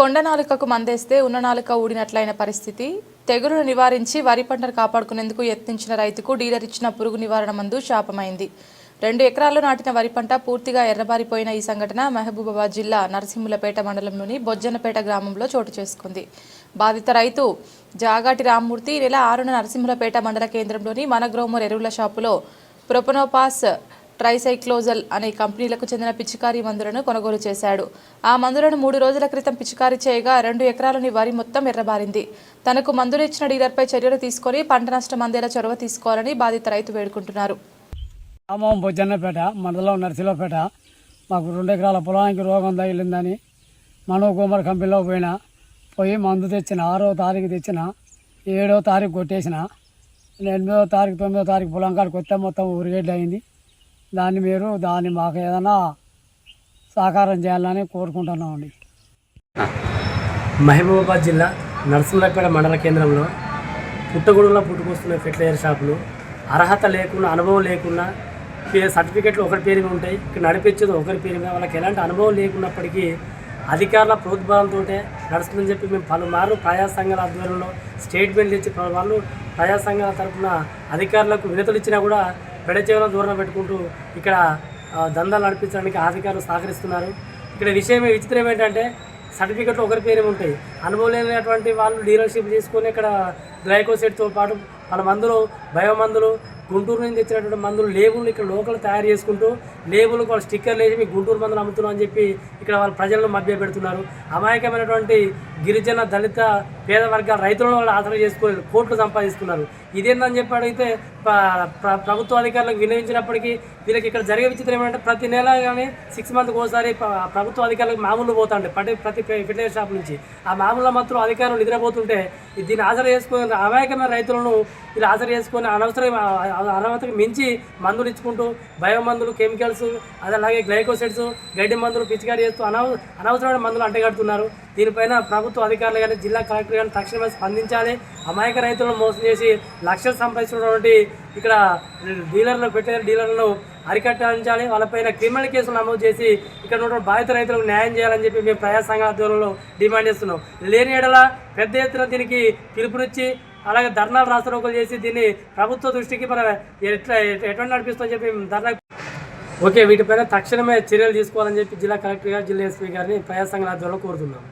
కొండ నాలుకకు మందేస్తే ఉన్న నాలుక ఊడినట్లయిన పరిస్థితి. తెగులును నివారించి వరి పంటను కాపాడుకునేందుకు యత్నించిన రైతుకు డీలర్ ఇచ్చిన పురుగు నివారణ మందు శాపమైంది. రెండు ఎకరాల్లో నాటిన వరి పంట పూర్తిగా ఎర్రబారిపోయిన ఈ సంఘటన మహబూబాబాద్ జిల్లా నరసింహులపేట మండలంలోని బొజ్జన్నపేట గ్రామంలో చోటు చేసుకుంది. బాధిత రైతు జాగాటి రామ్మూర్తి నెల ఆరున నరసింహులపేట మండల కేంద్రంలోని మనగ్రోమర్ ఎరువుల షాపులో ప్రొపనోపాస్ ట్రైసైక్లోజల్ అనే కంపెనీలకు చెందిన పిచికారీ మందులను కొనుగోలు చేశాడు. ఆ మందులను మూడు రోజుల క్రితం పిచికారీ చేయగా రెండు ఎకరాలని వరి మొత్తం ఎర్రబారింది. తనకు మందులు ఇచ్చిన డీలర్పై చర్యలు తీసుకొని పంట నష్టం అందేలా చొరవ తీసుకోవాలని బాధిత రైతు వేడుకుంటున్నారు. గ్రామం బొజ్జన్నపేట మండలం నర్సిలోపేట. మాకు రెండు ఎకరాల పొలానికి రోగం తగిలిందని మనో గోమర్ కంపెనీలో పోయినా పోయి మందు తెచ్చిన ఆరో తారీఖు తెచ్చిన ఏడో తారీఖు కొట్టేసిన ఎనిమిదో తారీఖు తొమ్మిదో తారీఖు పొలం కాడికి కొత్త మొత్తం ఊరిగేట్లు అయింది దాన్ని మీరు దాన్ని మాకు ఏదైనా సహకారం చేయాలని కోరుకుంటున్నామండి. మహబూబాబాద్ జిల్లా నరసింహపేట మండల కేంద్రంలో పుట్టగొడుగులో పుట్టుకొస్తున్న ఫెర్టిలైజర్ షాపులు అర్హత లేకుండా అనుభవం లేకుండా పే- సర్టిఫికెట్లు ఒకరి పేరు మీద ఉంటాయి ఇక్కడ నడిపించేది ఒకరి పేరు మీద వాళ్ళకి ఎలాంటి అనుభవం లేకున్నప్పటికీ అధికారుల ప్రోద్బలంతో నడుస్తుందని చెప్పి మేము పలుమార్లు ప్రజా సంఘాల ఆధ్వర్యంలో స్టేట్మెంట్లు ఇచ్చి పలుమార్లు ప్రజా సంఘాల తరఫున అధికారులకు వినతులు ఇచ్చినా కూడా పెడచేవన దూరం పెట్టుకుంటూ ఇక్కడ దందాలు నడిపించడానికి అధికారులు సహకరిస్తున్నారు. ఇక్కడ విషయం విచిత్రం ఏంటంటే సర్టిఫికెట్లు ఒకరి పేరు ఉంటాయి. అనుభవం లేనటువంటి వాళ్ళు డీలర్షిప్ తీసుకొని ఇక్కడ గ్లైకోసైడ్తో పాటు వాళ్ళ మందులు బయో మందులు గుంటూరు నుంచి తెచ్చినటువంటి మందులు లేబుల్ ఇక్కడ లోకల్ తయారు చేసుకుంటూ లేబుల్ వాళ్ళు స్టిక్కర్లు వేసి మీకు గుంటూరు మందులు అమ్ముతున్నాం అని చెప్పి ఇక్కడ వాళ్ళ ప్రజలను మభ్య పెడుతున్నారు. అమాయకమైనటువంటి గిరిజన దళిత పేద వర్గాల రైతులను వాళ్ళు ఆధారం చేసుకొని కోట్లు సంపాదిస్తున్నారు. ఇదేందని చెప్పి అడిగితే ప్రభుత్వ అధికారులకు వినియోగించినప్పటికీ వీళ్ళకి ఇక్కడ జరిగే విచిత్రం ఏమంటే ప్రతి నెల కానీ సిక్స్ మంత్కి ఒకసారి ప్రభుత్వ అధికారులకు మామూలు పోతాండే ప్రతి ప్రతి ఫిట్నెస్ షాప్ నుంచి. ఆ మామూలు మాత్రం అధికారులు నిద్రపోతుంటే దీన్ని హాజరు చేసుకుని అమాయకమైన రైతులను వీళ్ళు హాజరు చేసుకొని అనవసరం అర్హతకు మించి మందులు ఇచ్చుకుంటూ బయో మందులు కెమికల్స్ అది అలాగే గ్లైకోసైడ్స్ గడ్డి మందులు పిచికారీ చేస్తూ అనవ అనవసరమైన మందులు అంటగడుతున్నారు. దీనిపైన ప్రభుత్వ అధికారులు కానీ జిల్లా కలెక్టర్ కానీ తక్షణమే స్పందించాలి. అమాయక రైతులను మోసం చేసి లక్షలు సంపాదించినటువంటి ఇక్కడ డీలర్లు పెట్టే డీలర్లను అరికట్టించాలి వాళ్ళపైన క్రిమినల్ కేసులు నమోదు చేసి ఇక్కడ ఉన్న బాధిత రైతులకు న్యాయం చేయాలని చెప్పి మేము ప్రజా సంఘాల ఆధ్వర్యంలో డిమాండ్ చేస్తున్నాం. లేని ఎడల పెద్ద ఎత్తున దీనికి పిలుపునిచ్చి అలాగే ధర్నాలు రాష్ట్రోకలు చేసి దీన్ని ప్రభుత్వ దృష్టికి మనం ఎట్లా ఎటువంటి నడిపిస్తామని చెప్పి ధర్నా ఓకే వీటిపైన తక్షణమే చర్యలు తీసుకోవాలని చెప్పి జిల్లా కలెక్టర్ గారు జిల్లా ఎస్పీ గారిని ప్రజా సంఘాల ఆధ్వర్యంలో కోరుతున్నాం.